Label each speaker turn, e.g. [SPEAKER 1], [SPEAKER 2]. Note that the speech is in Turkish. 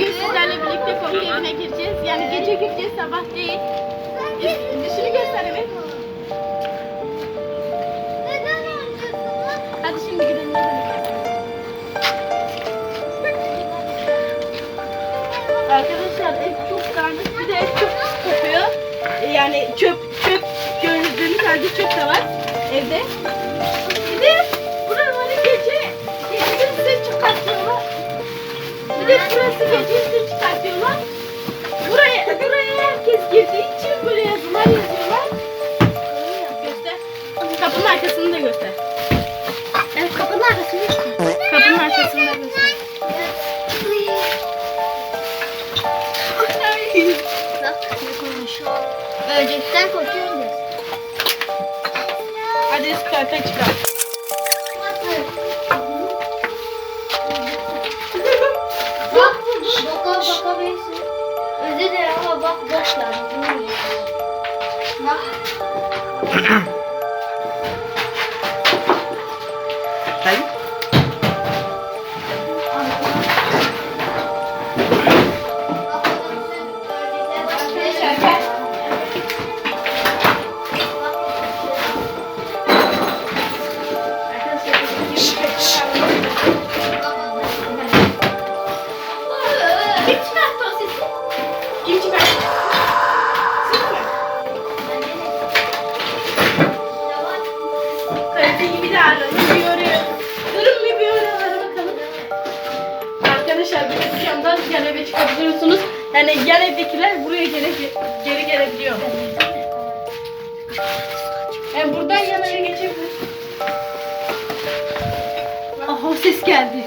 [SPEAKER 1] Bugün birlikte komik evine gireceğiz. Yani gece gireceğiz, sabah değil. Dışını gösterelim.
[SPEAKER 2] Neden oynuyorsunuz?
[SPEAKER 1] Hadi şimdi gidelim. Arkadaşlar ev çok karmaşık bir de ev çok kokuyor. Yani çöp çöp gördüğünüz halde çöp de var evde. Bir de burası gece size çıkartıyorlar. Buraya buraya herkes girdiği için böyle yazılar yazıyorlar. Göster. Kapının arkasını da göster.
[SPEAKER 2] Evet kapının arkasını
[SPEAKER 1] Kapının arkasını da göster.
[SPEAKER 2] Bak ne konuşuyor. Ölecekten korkuyorum diyor.
[SPEAKER 1] Hadi üst
[SPEAKER 2] bakabilirsin. Özür dilerim ama bak boş ver. Bak.
[SPEAKER 1] Hadi. Çıkabiliyorsunuz. Yani yan evdekiler buraya geri, geri gelebiliyor. Yani buradan yan eve geçebiliriz. Aha ses geldi.